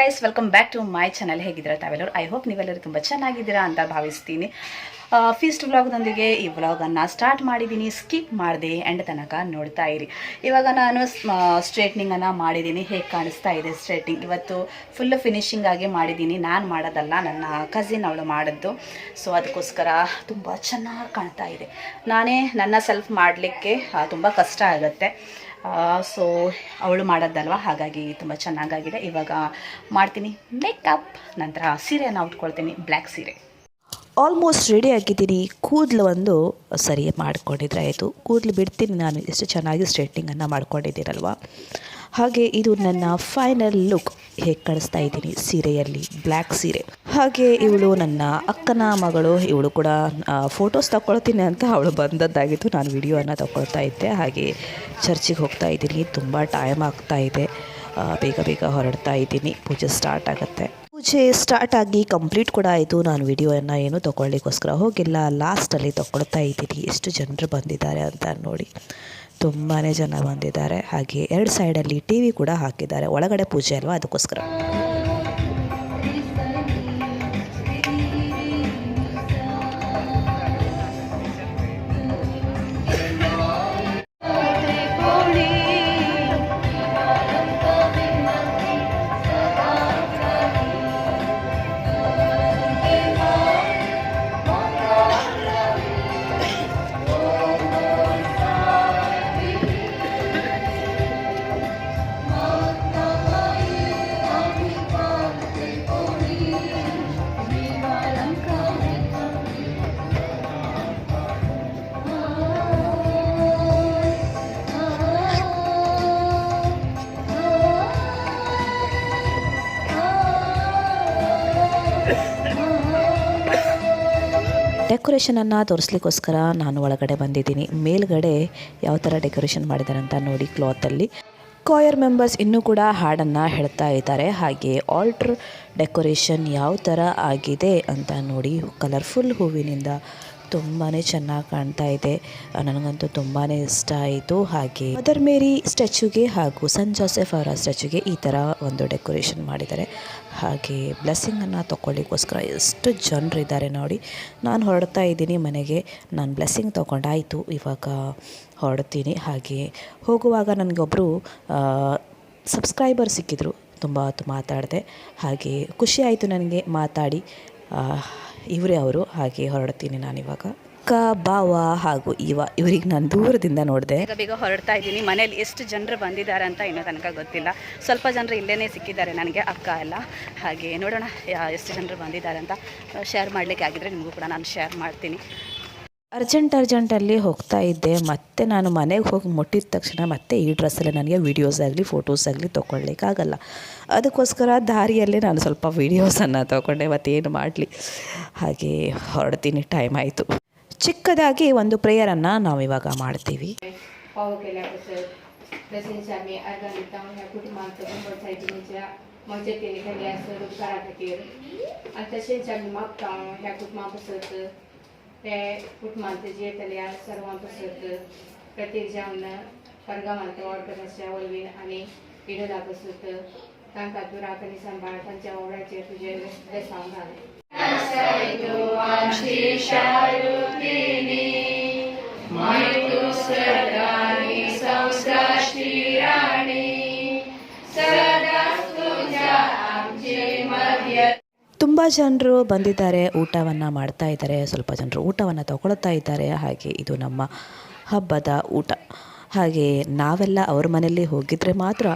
Guys welcome back to my channel ಹೇಗಿದ್ದೀರಾ ತಾವೆಲ್ಲರೂ? I hope ನೀವೆಲ್ಲರೂ ತುಂಬ ಚೆನ್ನಾಗಿದ್ದೀರಾ ಅಂತ ಭಾವಿಸ್ತೀನಿ. ಫೀಸ್ಟ್ ವ್ಲಾಗ್ನೊಂದಿಗೆ ಈ ವ್ಲಾಗನ್ನು ಸ್ಟಾರ್ಟ್ ಮಾಡಿದ್ದೀನಿ. ಸ್ಕಿಪ್ ಮಾಡಿದೆ ಎಂಡ್ ತನಕ ನೋಡ್ತಾ ಇರಿ. ಇವಾಗ ನಾನು ಸ್ಟ್ರೇಟ್ನಿಂಗನ್ನು ಮಾಡಿದ್ದೀನಿ. ಹೇಗೆ ಕಾಣಿಸ್ತಾ ಇದೆ ಸ್ಟ್ರೇಟ್ನಿಂಗ್ ಇವತ್ತು ಫುಲ್ ಫಿನಿಶಿಂಗ್ ಆಗಿ ಮಾಡಿದ್ದೀನಿ. ನಾನು ಮಾಡೋದಲ್ಲ, ನನ್ನ ಕಸಿನ್ ಅವಳು ಮಾಡಿದ್ದು. ಸೊ ಅದಕ್ಕೋಸ್ಕರ ತುಂಬ ಚೆನ್ನಾಗಿ ಕಾಣ್ತಾ ಇದೆ. ನಾನೇ ನನ್ನ ಸೆಲ್ಫ್ ಮಾಡಲಿಕ್ಕೆ ತುಂಬ ಕಷ್ಟ ಆಗುತ್ತೆ. ಸೊ ಅವಳು ಮಾಡೋದಲ್ವ ಹಾಗಾಗಿ ತುಂಬ ಚೆನ್ನಾಗಾಗಿದೆ. ಇವಾಗ ಮಾಡ್ತೀನಿ. ಮೇಕಪ್ ನಂತರ ಸೀರೆಯನ್ನು ಉಟ್ಕೊಳ್ತೀನಿ. ಬ್ಲ್ಯಾಕ್ ಸೀರೆ. ಆಲ್ಮೋಸ್ಟ್ ರೆಡಿ ಆಗಿದ್ದೀನಿ. ಕೂದಲು ಒಂದು ಸರಿ ಮಾಡಿಕೊಂಡಿದ್ರೆ ಆಯಿತು. ಕೂದಲು ಬಿಡ್ತೀನಿ ನಾನು. ಎಷ್ಟು ಚೆನ್ನಾಗಿ ಸ್ಟ್ರೇಟ್ನಿಂಗನ್ನು ಮಾಡ್ಕೊಂಡಿದ್ದೀರಲ್ವ ಹಾಗೆ ಇದು ನನ್ನ ಫೈನಲ್ ಲುಕ್ ಹೇಗೆ ಕಳಿಸ್ತಾ ಇದ್ದೀನಿ ಸೀರೆಯಲ್ಲಿ? ಬ್ಲ್ಯಾಕ್ ಸೀರೆ. ಹಾಗೆ ಇವಳು ನನ್ನ ಅಕ್ಕನ ಮಗಳು, ಇವಳು ಕೂಡ ಫೋಟೋಸ್ ತಗೊಳ್ತೀನಿ ಅಂತ ಅವಳು ಬಂದದ್ದಾಗಿತ್ತು. ನಾನು ವಿಡಿಯೋನ ತಗೊಳ್ತಾ ಇದ್ದೆ. ಹಾಗೆ ಚರ್ಚಿಗೆ ಹೋಗ್ತಾ ಇದ್ದೀನಿ. ತುಂಬ ಟೈಮ್ ಆಗ್ತಾ ಇದೆ. ಬೇಗ ಬೇಗ ಹೊರಡ್ತಾ ಇದ್ದೀನಿ. ಪೂಜೆ ಸ್ಟಾರ್ಟ್ ಆಗುತ್ತೆ. ಪೂಜೆ ಸ್ಟಾರ್ಟ್ ಆಗಿ ಕಂಪ್ಲೀಟ್ ಕೂಡ ಆಯಿತು. ನಾನು ವಿಡಿಯೋನ ಏನು ತೊಗೊಳ್ಳಿಕ್ಕೋಸ್ಕರ ಹೋಗಿಲ್ಲ. ಲಾಸ್ಟಲ್ಲಿ ತೊಗೊಳ್ತಾ ಇದ್ದೀನಿ. ಎಷ್ಟು ಜನರು ಬಂದಿದ್ದಾರೆ ಅಂತ ನೋಡಿ. ತುಂಬಾ ಜನ ಬಂದಿದ್ದಾರೆ. ಹಾಗೆ ಎರಡು ಸೈಡಲ್ಲಿ ಟಿ ವಿ ಕೂಡ ಹಾಕಿದ್ದಾರೆ. ಒಳಗಡೆ ಪೂಜೆ ಅಲ್ವಾ? ಅದಕ್ಕೋಸ್ಕರ. ಡೆಕೋರೇಷನನ್ನು ತೋರಿಸ್ಲಿಕ್ಕೋಸ್ಕರ ನಾನು ಒಳಗಡೆ ಬಂದಿದ್ದೀನಿ. ಮೇಲ್ಗಡೆ ಯಾವ ಥರ ಡೆಕೋರೇಷನ್ ಮಾಡಿದ್ದಾರೆ ಅಂತ ನೋಡಿ ಕ್ಲಾತಲ್ಲಿ ಕಾಯರ್ ಮೆಂಬರ್ಸ್ ಇನ್ನೂ ಕೂಡ ಹಾಡನ್ನು ಹೇಳ್ತಾ ಇದ್ದಾರೆ. ಹಾಗೆ ಆಲ್ಟ್ರ್ ಡೆಕೋರೇಷನ್ ಯಾವ ಥರ ಆಗಿದೆ ಅಂತ ನೋಡಿ ಕಲರ್ಫುಲ್ ಹೂವಿನಿಂದ ತುಂಬಾ ಚೆನ್ನಾಗಿ ಕಾಣ್ತಾ ಇದೆ. ನನಗಂತೂ ತುಂಬಾ ಇಷ್ಟ ಆಯಿತು. ಹಾಗೆ ಮದರ್ ಮೇರಿ ಸ್ಟ್ಯಾಚ್ಯೂಗೆ ಹಾಗೂ ಸನ್ ಜೋಸೆಫ್ ಅವರ ಸ್ಟ್ಯಾಚ್ಯೂಗೆ ಈ ಥರ ಒಂದು ಡೆಕೋರೇಷನ್ ಮಾಡಿದ್ದಾರೆ. ಹಾಗೆ ಬ್ಲೆಸ್ಸಿಂಗನ್ನು ತೊಗೊಳ್ಳಿಕ್ಕೋಸ್ಕರ ಎಷ್ಟು ಜನರಿದ್ದಾರೆ ನೋಡಿ. ನಾನು ಹೊರಡ್ತಾ ಇದ್ದೀನಿ ಮನೆಗೆ. ನಾನು ಬ್ಲೆಸ್ಸಿಂಗ್ ತೊಗೊಂಡಾಯಿತು ಇವಾಗ ಹೊರಡ್ತೀನಿ. ಹಾಗೆ ಹೋಗುವಾಗ ನನಗೊಬ್ಬರು ಸಬ್ಸ್ಕ್ರೈಬರ್ ಸಿಕ್ಕಿದ್ರು. ತುಂಬ ಹೊತ್ತು ಮಾತಾಡಿದೆ. ಹಾಗೆ ಖುಷಿ ಆಯಿತು ನನಗೆ ಮಾತಾಡಿ. ಇವರೇ ಅವರು, ಹಾಗೆ ಹೊರಡ್ತೀನಿ ನಾನಿವಾಗ ಅಕ್ಕ ಬಾವ ಹಾಗೂ ಇವ ಇವರಿಗೆ ನಾನು ದೂರದಿಂದ ನೋಡಿದೆ. ಬೇಗ ಬೇಗ ಹೊರಡ್ತಾ ಇದ್ದೀನಿ. ಮನೇಲಿ ಎಷ್ಟು ಜನರು ಬಂದಿದ್ದಾರೆ ಅಂತ ಇನ್ನೂ ತನಕ ಗೊತ್ತಿಲ್ಲ. ಸ್ವಲ್ಪ ಜನರು ಇಲ್ಲೇ ಸಿಕ್ಕಿದ್ದಾರೆ ನನಗೆ, ಅಕ್ಕ ಎಲ್ಲ. ಹಾಗೆ ನೋಡೋಣ ಎಷ್ಟು ಜನರು ಬಂದಿದ್ದಾರೆ ಅಂತ. ಶೇರ್ ಮಾಡಲಿಕ್ಕೆ ಆಗಿದ್ರೆ ನಿಮಗೂ ಕೂಡ ನಾನು ಶೇರ್ ಮಾಡ್ತೀನಿ. ಅರ್ಜೆಂಟ್ ಅರ್ಜೆಂಟಲ್ಲಿ ಹೋಗ್ತಾ ಇದ್ದೆ ಮತ್ತೆ ನಾನು ಮನೆಗೆ ಹೋಗಿ ಮುಟ್ಟಿದ ತಕ್ಷಣ ಮತ್ತೆ ಈ ಡ್ರೆಸ್ಸಲ್ಲಿ ನನಗೆ ವೀಡಿಯೋಸ್ ಆಗಲಿ ಫೋಟೋಸ್ ಆಗಲಿ ತೊಗೊಳ್ಲಿಕ್ಕಾಗಲ್ಲ ಅದಕ್ಕೋಸ್ಕರ ದಾರಿಯಲ್ಲೇ ನಾನು ಸ್ವಲ್ಪ ವೀಡಿಯೋಸನ್ನು ತೊಗೊಂಡೆ ಮತ್ತೇನು ಮಾಡಲಿ ಹಾಗೆ ಹೊರಡ್ತೀನಿ ಟೈಮ್ ಆಯಿತು ಚಿಕ್ಕದಾಗಿ ಒಂದು ಪ್ರೇಯರನ್ನು ನಾವಿವಾಗ ಮಾಡ್ತೀವಿ Paul केल्याबद्दल तसेच आम्ही अर्धा ह्या कुटुंबाचं కుటుంబాంత జీవితలయ సర్వాంత సత్తు ప్రతిజావున పరగమాంత ओडकरच्या जावन आणि विनोदापसुत तांकां तूं राखणी सांबाळ तांच्या ओडाचेर तुजें व्यस्त सांग घाल संस्काशी राणी. सदाच तुझ्या आमचे मध्य ತುಂಬ ಜನರು ಬಂದಿದ್ದಾರೆ, ಊಟವನ್ನು ಮಾಡ್ತಾ ಇದ್ದಾರೆ, ಸ್ವಲ್ಪ ಜನರು ಊಟವನ್ನು ತಗೊಳ್ತಾ ಇದ್ದಾರೆ. ಹಾಗೆ ಇದು ನಮ್ಮ ಹಬ್ಬದ ಊಟ. ಹಾಗೆ ನಾವೆಲ್ಲ ಅವ್ರ ಮನೆಯಲ್ಲಿ ಹೋಗಿದ್ರೆ ಮಾತ್ರ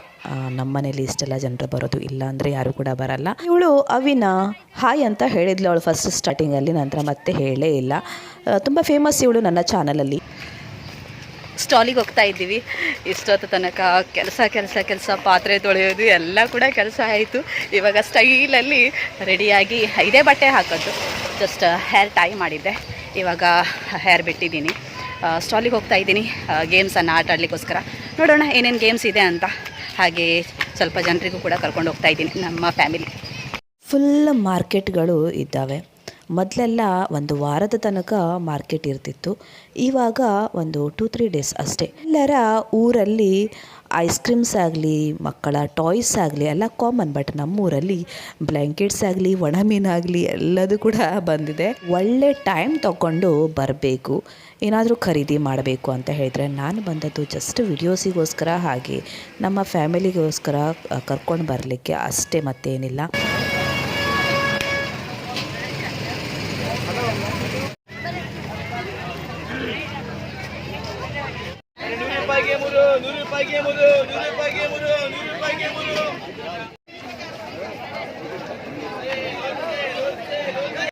ನಮ್ಮ ಮನೇಲಿ ಇಷ್ಟೆಲ್ಲ ಜನರು ಬರೋದು ಇಲ್ಲ ಅಂದರೆ ಯಾರು ಕೂಡ ಬರಲ್ಲ. ಇವಳು ಅವಿನ ಹಾಯ್ ಅಂತ ಹೇಳಿದ್ಲು ಅವಳು ಫಸ್ಟ್ ಸ್ಟಾರ್ಟಿಂಗಲ್ಲಿ ನಂತರ ಮತ್ತೆ ಹೇಳೇ ಇಲ್ಲ. ತುಂಬ ಫೇಮಸ್ ಇವಳು ನನ್ನ ಚಾನಲಲ್ಲಿ ಸ್ಟಾಲಿಗೆ ಹೋಗ್ತಾ ಇದ್ದೀವಿ. ಇಷ್ಟೊತ್ತು ತನಕ ಕೆಲಸ ಕೆಲಸ ಕೆಲಸ, ಪಾತ್ರೆ ತೊಳೆಯೋದು, ಎಲ್ಲ ಕೂಡ ಕೆಲಸ ಆಯಿತು. ಇವಾಗ ಸ್ಟೈಲಲ್ಲಿ ರೆಡಿಯಾಗಿ ಇದೇ ಬಟ್ಟೆ ಹಾಕೋದು. ಜಸ್ಟ್ ಹೇರ್ ಟೈ ಮಾಡಿದ್ದೆ. ಇವಾಗ ಹೇರ್ ಬಿಟ್ಟಿದ್ದೀನಿ. ಸ್ಟಾಲಿಗೆ ಹೋಗ್ತಾ ಇದ್ದೀನಿ. ಗೇಮ್ಸನ್ನು ಆಟ ಆಡಲಿಕ್ಕೋಸ್ಕರ. ನೋಡೋಣ ಏನೇನು ಗೇಮ್ಸ್ ಇದೆ ಅಂತ. ಹಾಗೆ ಸ್ವಲ್ಪ ಜನರಿಗೂ ಕೂಡ ಕರ್ಕೊಂಡು ಹೋಗ್ತಾ ಇದ್ದೀನಿ ನಮ್ಮ ಫ್ಯಾಮಿಲಿ ಫುಲ್ ಮಾರ್ಕೆಟ್ಗಳು ಇದ್ದಾವೆ. ಮೊದಲೆಲ್ಲ ಒಂದು ವಾರದ ತನಕ ಮಾರ್ಕೆಟ್ ಇರ್ತಿತ್ತು. ಇವಾಗ ಒಂದು ಟೂ ತ್ರೀ ಡೇಸ್ ಅಷ್ಟೇ. ಎಲ್ಲರ ಊರಲ್ಲಿ ಐಸ್ ಕ್ರೀಮ್ಸ್ ಆಗಲಿ, ಮಕ್ಕಳ ಟಾಯ್ಸ್ ಆಗಲಿ, ಎಲ್ಲ ಕಾಮನ್ ಬಟ್ ನಮ್ಮೂರಲ್ಲಿ ಬ್ಲ್ಯಾಂಕೆಟ್ಸ್ ಆಗಲಿ ಒಣ ಮೀನಾಗಲಿ ಎಲ್ಲದೂ ಕೂಡ ಬಂದಿದೆ. ಒಳ್ಳೆ ಟೈಮ್ ತಗೊಂಡು ಬರಬೇಕು. ಏನಾದರೂ ಖರೀದಿ ಮಾಡಬೇಕು ಅಂತ ಹೇಳಿದರೆ ನಾನು ಬಂದದ್ದು ಜಸ್ಟ್ ವಿಡಿಯೋಸಿಗೋಸ್ಕರ ಹಾಗೆ ನಮ್ಮ ಫ್ಯಾಮಿಲಿಗೋಸ್ಕರ ಕರ್ಕೊಂಡು ಬರಲಿಕ್ಕೆ ಅಷ್ಟೇ ಮತ್ತೇನಿಲ್ಲ ನೂರು ರೂಪಾಯಿಗೆ ಮೂರು ನೂರು ರೂಪಾಯಿಗೆ ಮೂರು ನೂರು ರೂಪಾಯಿಗೆ ಮೂರು ನೂರು ರೂಪಾಯಿಗೆ ಮೂರು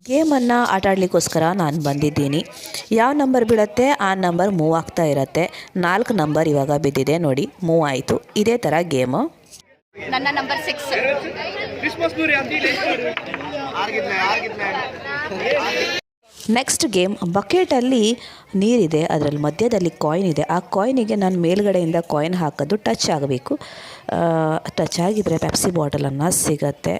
ಗೇಮನ್ನು ಆಟ ಆಡಲಿಕ್ಕೋಸ್ಕರ ನಾನು ಬಂದಿದ್ದೀನಿ. ಯಾವ ನಂಬರ್ ಬೀಳುತ್ತೆ ಆ ನಂಬರ್ ಮೂವ್ ಆಗ್ತಾ ಇರುತ್ತೆ. ನಾಲ್ಕು ನಂಬರ್ ಇವಾಗ ಬಿದ್ದಿದೆ ನೋಡಿ ಮೂವ್ ಆಯಿತು. ಇದೇ ಥರ ಗೇಮು. ನನ್ನ number six. Christmas next game ಬಕೆಟಲ್ಲಿ ನೀರಿದೆ, ಅದರಲ್ಲಿ ಮಧ್ಯದಲ್ಲಿ ಕಾಯಿನ್ ಇದೆ. ಆ ಕಾಯಿನಿಗೆ ನಾನು ಮೇಲ್ಗಡೆಯಿಂದ ಕಾಯಿನ್ ಹಾಕೋದು ಟಚ್ ಆಗಬೇಕು. ಟಚ್ ಆಗಿದರೆ ಪೆಪ್ಸಿ ಬಾಟಲನ್ನು ಸಿಗತ್ತೆ.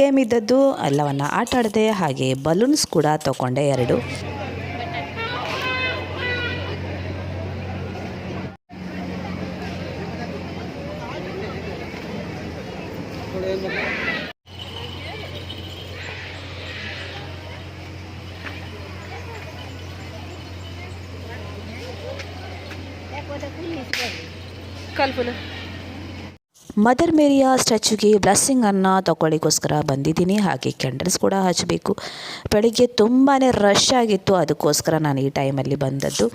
ಗೇಮ್ ಇದ್ದದ್ದು ಎಲ್ಲವನ್ನು ಆಟ ಹಾಗೆ ಬಲೂನ್ಸ್ ಕೂಡ ತಗೊಂಡೆ ಎರಡು. ಮದರ್ ಮೇರಿಯ ಸ್ಟ್ಯಾಚ್ಯೂಗೆ ಬ್ಲೆಸ್ಸಿಂಗನ್ನು ತಗೊಳ್ಳಿಕ್ಕೋಸ್ಕರ ಬಂದಿದ್ದೀನಿ. ಹಾಗೆ ಕ್ಯಾಂಡಲ್ಸ್ ಕೂಡ ಹಚ್ಚಬೇಕು ಬೆಳಿಗ್ಗೆ ತುಂಬಾ ರಶ್ ಆಗಿತ್ತು. ಅದಕ್ಕೋಸ್ಕರ ನಾನು ಈ ಟೈಮಲ್ಲಿ ಬಂದದ್ದು.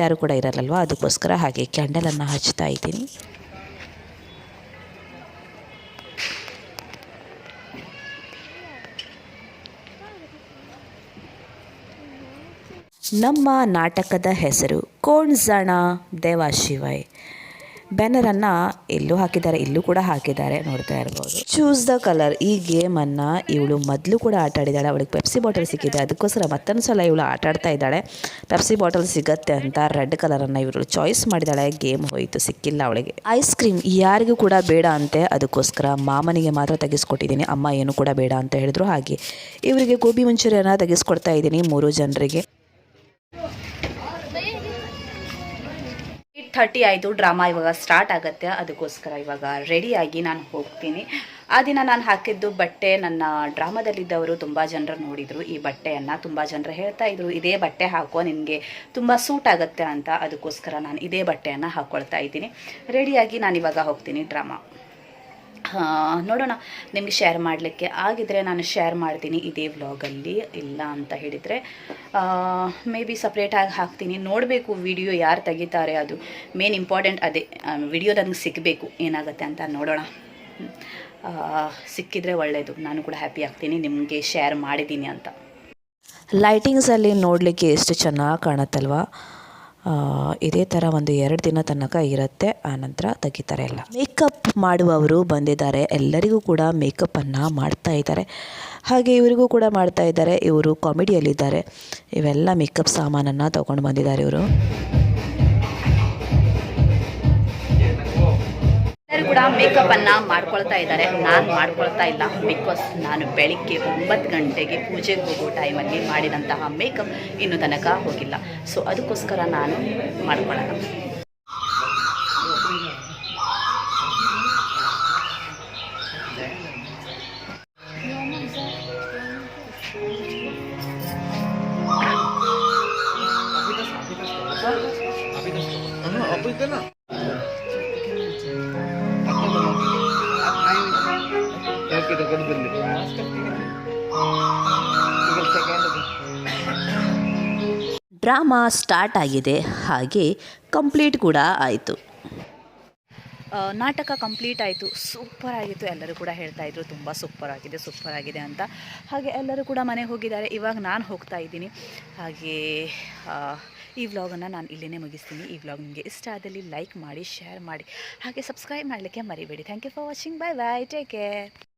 ಯಾರು ಕೂಡ ಇರಲ್ಲಲ್ವ ಅದಕ್ಕೋಸ್ಕರ ಹಾಗೆ ಕ್ಯಾಂಡಲನ್ನು ಹಚ್ತಾ ಇದ್ದೀನಿ. ನಮ್ಮ ನಾಟಕದ ಹೆಸರು ಕೋಣ್ ಜಣ ದೇವಾಶಿವಯ್ ಬ್ಯಾನರನ್ನು ಎಲ್ಲೂ ಹಾಕಿದ್ದಾರೆ, ಇಲ್ಲೂ ಕೂಡ ಹಾಕಿದ್ದಾರೆ, ನೋಡ್ತಾ ಇರ್ಬೋದು. ಚೂಸ್ ದ ಕಲರ್ ಈ ಗೇಮನ್ನು ಇವಳು ಮೊದಲು ಕೂಡ ಆಟ ಆಡಿದ್ದಾಳೆ. ಅವಳಿಗೆ ಪೆಪ್ಸಿ ಬಾಟಲ್ ಸಿಕ್ಕಿದೆ. ಅದಕ್ಕೋಸ್ಕರ ಮತ್ತೊಂದು ಸಲ ಇವಳು ಆಟ ಆಡ್ತಾ ಇದ್ದಾಳೆ. ಪೆಪ್ಸಿ ಬಾಟಲ್ ಸಿಗತ್ತೆ ಅಂತ ರೆಡ್ ಕಲರ್ ಅನ್ನ ಇವರು ಚಾಯ್ಸ್ ಮಾಡಿದಾಳೆ ಗೇಮ್ ಹೋಯಿತು, ಸಿಕ್ಕಿಲ್ಲ ಅವಳಿಗೆ. ಐಸ್ ಕ್ರೀಮ್ ಯಾರಿಗೂ ಕೂಡ ಬೇಡ ಅಂತೆ. ಅದಕ್ಕೋಸ್ಕರ ಮಾಮನಿಗೆ ಮಾತ್ರ ತೆಗೆಸ್ಕೊಟ್ಟಿದ್ದೀನಿ. ಅಮ್ಮ ಏನು ಕೂಡ ಬೇಡ ಅಂತ ಹೇಳಿದ್ರು ಹಾಗೆ. ಇವರಿಗೆ ಗೋಬಿ ಮಂಚೂರಿಯನ್ನ ತೆಗೆಸ್ಕೊಡ್ತಾ ಇದ್ದೀನಿ ಮೂರು ಜನರಿಗೆ. ಥರ್ಟಿ ಆಯಿತು ಡ್ರಾಮಾ ಇವಾಗ ಸ್ಟಾರ್ಟ್ ಆಗುತ್ತೆ. ಅದಕ್ಕೋಸ್ಕರ ಇವಾಗ ರೆಡಿಯಾಗಿ ನಾನು ಹೋಗ್ತೀನಿ. ಆ ದಿನ ನಾನು ಹಾಕಿದ್ದು ಬಟ್ಟೆ, ನನ್ನ ಡ್ರಾಮಾದಲ್ಲಿದ್ದವರು ತುಂಬ ಜನರು ನೋಡಿದರು. ಈ ಬಟ್ಟೆಯನ್ನು ತುಂಬ ಜನರು ಹೇಳ್ತಾ ಇದ್ರು. ಇದೇ ಬಟ್ಟೆ ಹಾಕೋ, ನಿನಗೆ ತುಂಬ ಸೂಟ್ ಆಗುತ್ತೆ ಅಂತ. ಅದಕ್ಕೋಸ್ಕರ ನಾನು ಇದೇ ಬಟ್ಟೆಯನ್ನು ಹಾಕ್ಕೊಳ್ತಾ ಇದ್ದೀನಿ. ರೆಡಿಯಾಗಿ ನಾನು ಇವಾಗ ಹೋಗ್ತೀನಿ ಡ್ರಾಮಾ ನೋಡೋಣ. ನಿಮಗೆ ಶೇರ್ ಮಾಡಲಿಕ್ಕೆ ಆಗಿದ್ರೆ ನಾನು ಶೇರ್ ಮಾಡ್ತೀನಿ ಇದೇ ವ್ಲಾಗಲ್ಲಿ ಇಲ್ಲ ಅಂತ ಹೇಳಿದರೆ. ಮೇ ಬಿ ಸಪ್ರೇಟಾಗಿ ಹಾಕ್ತೀನಿ. ನೋಡಬೇಕು ವಿಡಿಯೋ ಯಾರು ತೆಗಿತಾರೆ ಅದು. ಮೇನ್ ಇಂಪಾರ್ಟೆಂಟ್ ಅದೇ ವಿಡಿಯೋ ನನಗೆ ಸಿಗಬೇಕು, ಏನಾಗುತ್ತೆ ಅಂತ ನೋಡೋಣ. ಸಿಕ್ಕಿದರೆ ಒಳ್ಳೆಯದು ನಾನು ಕೂಡ ಹ್ಯಾಪಿ ಆಗ್ತೀನಿ, ನಿಮಗೆ ಶೇರ್ ಮಾಡಿದ್ದೀನಿ ಅಂತ. ಲೈಟಿಂಗ್ಸಲ್ಲಿ ನೋಡಲಿಕ್ಕೆ ಎಷ್ಟು ಚೆನ್ನಾಗಿ ಕಾಣುತ್ತಲ್ವಾ? ಇದೇ ಥರ ಒಂದು ಎರಡು ದಿನ ತನಕ ಇರುತ್ತೆ. ಆನಂತರ ತೆಗಿತಾರೆ ಎಲ್ಲ. ಮೇಕಪ್ ಮಾಡುವವರು ಬಂದಿದ್ದಾರೆ. ಎಲ್ಲರಿಗೂ ಕೂಡ ಮೇಕಪ್ಪನ್ನು ಮಾಡ್ತಾ ಇದ್ದಾರೆ. ಹಾಗೆ ಇವರಿಗೂ ಕೂಡ ಮಾಡ್ತಾ ಇದ್ದಾರೆ. ಇವರು ಕಾಮಿಡಿಯಲ್ಲಿದ್ದಾರೆ. ಇವೆಲ್ಲ ಮೇಕಪ್ ಸಾಮಾನನ್ನು ತೊಗೊಂಡು ಬಂದಿದ್ದಾರೆ ಇವರು. ಎಲ್ಲರೂ ಕೂಡ ಮೇಕಪ್ಪನ್ನು ಮಾಡ್ಕೊಳ್ತಾ ಇದ್ದಾರೆ ನಾನು ಮಾಡ್ಕೊಳ್ತಾ ಇಲ್ಲ ಬಿಕಾಸ್ ನಾನು ಬೆಳಿಗ್ಗೆ ಒಂಬತ್ತು ಗಂಟೆಗೆ ಪೂಜೆಗೆ ಹೋಗೋ ಟೈಮಲ್ಲಿ ಮಾಡಿದಂತಹ ಮೇಕಪ್ ಇನ್ನೂ ತನಕ ಹೋಗಿಲ್ಲ ಸೊ ಅದಕ್ಕೋಸ್ಕರ ನಾನು ಮಾಡ್ಕೊಳ್ಳೋಣ ತಗೊಂಡು ಬರಲಿ ಡ್ರಾಮಾ ಸ್ಟಾರ್ಟ್ ಆಗಿದೆ. ಹಾಗೆ ಕಂಪ್ಲೀಟ್ ಕೂಡ ಆಯಿತು. ನಾಟಕ ಕಂಪ್ಲೀಟ್ ಆಯಿತು. ಸೂಪರ್ ಆಗಿತ್ತು. ಎಲ್ಲರೂ ಕೂಡ ಹೇಳ್ತಾ ಇದ್ರು ತುಂಬ ಸೂಪರ್ ಆಗಿದೆ ಸೂಪರ್ ಆಗಿದೆ ಅಂತ. ಹಾಗೆ ಎಲ್ಲರೂ ಕೂಡ ಮನೆಗೆ ಹೋಗಿದ್ದಾರೆ. ಇವಾಗ ನಾನು ಹೋಗ್ತಾ ಇದ್ದೀನಿ. ಹಾಗೆ ಈ ವ್ಲಾಗನ್ನು ನಾನು ಇಲ್ಲೇ ಮುಗಿಸ್ತೀನಿ. ಈ ವ್ಲಾಗ್ ನಿಮಗೆ ಇಷ್ಟ ಆದಲ್ಲಿ ಲೈಕ್ ಮಾಡಿ ಶೇರ್ ಮಾಡಿ ಹಾಗೆ ಸಬ್ಸ್ಕ್ರೈಬ್ ಮಾಡಲಿಕ್ಕೆ ಮರಿಬೇಡಿ. Thank you for watching bye bye take care